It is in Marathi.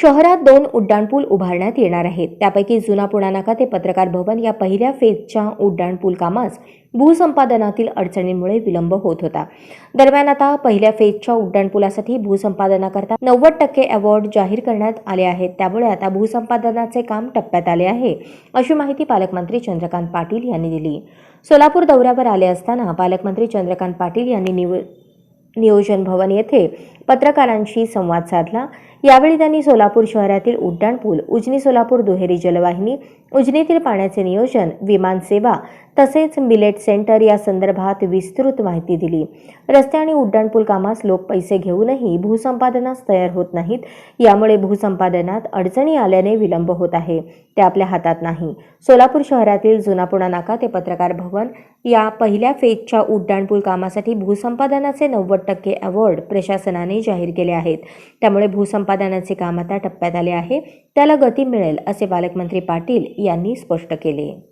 शहरात दोन उड्डाणपूल उभारण्यात येणार आहेत. त्यापैकी जुना पुणा नाका ते पत्रकार भवन या पहिल्या फेजच्या उड्डाणपूल कामास भूसंपादनातील अडचणींमुळे विलंब होत होता. दरम्यान आता पहिल्या फेजच्या उड्डाणपुलासाठी भूसंपादनाकरता नव्वद टक्के अवॉर्ड जाहीर करण्यात आले आहेत. त्यामुळे आता भूसंपादनाचे काम टप्प्यात आले आहे अशी माहिती पालकमंत्री चंद्रकांत पाटील यांनी दिली. सोलापूर दौऱ्यावर आले असताना पालकमंत्री चंद्रकांत पाटील यांनी निव नियोजन भवन येथे पत्रकारांशी संवाद साधला. यावेळी त्यांनी सोलापूर शहरातील उड्डाणपूल उजनी सोलापूर दुहेरी जलवाहिनी उजनीतील पाण्याचे नियोजन विमानसेवा तसेच मिलेट सेंटर या संदर्भात विस्तृत माहिती दिली. रस्ते आणि उड्डाणपूल कामास लोक पैसे घेऊनही भूसंपादनास तयार होत नाहीत. यामुळे भूसंपादनात अडचणी आल्याने विलंब होत आहे. ते आपल्या हातात नाही. सोलापूर शहरातील जुनापुणा नाका ते पत्रकार भवन या पहिल्या फेजच्या उड्डाणपूल कामासाठी भूसंपादनाचे नव्वद टक्के अवॉर्ड प्रशासनाने जाहीर केले आहेत. त्यामुळे संपादनाचे काम आता टप्प्यात आले आहे. त्याला गती मिळेल असे पालकमंत्री पाटील यांनी स्पष्ट केले.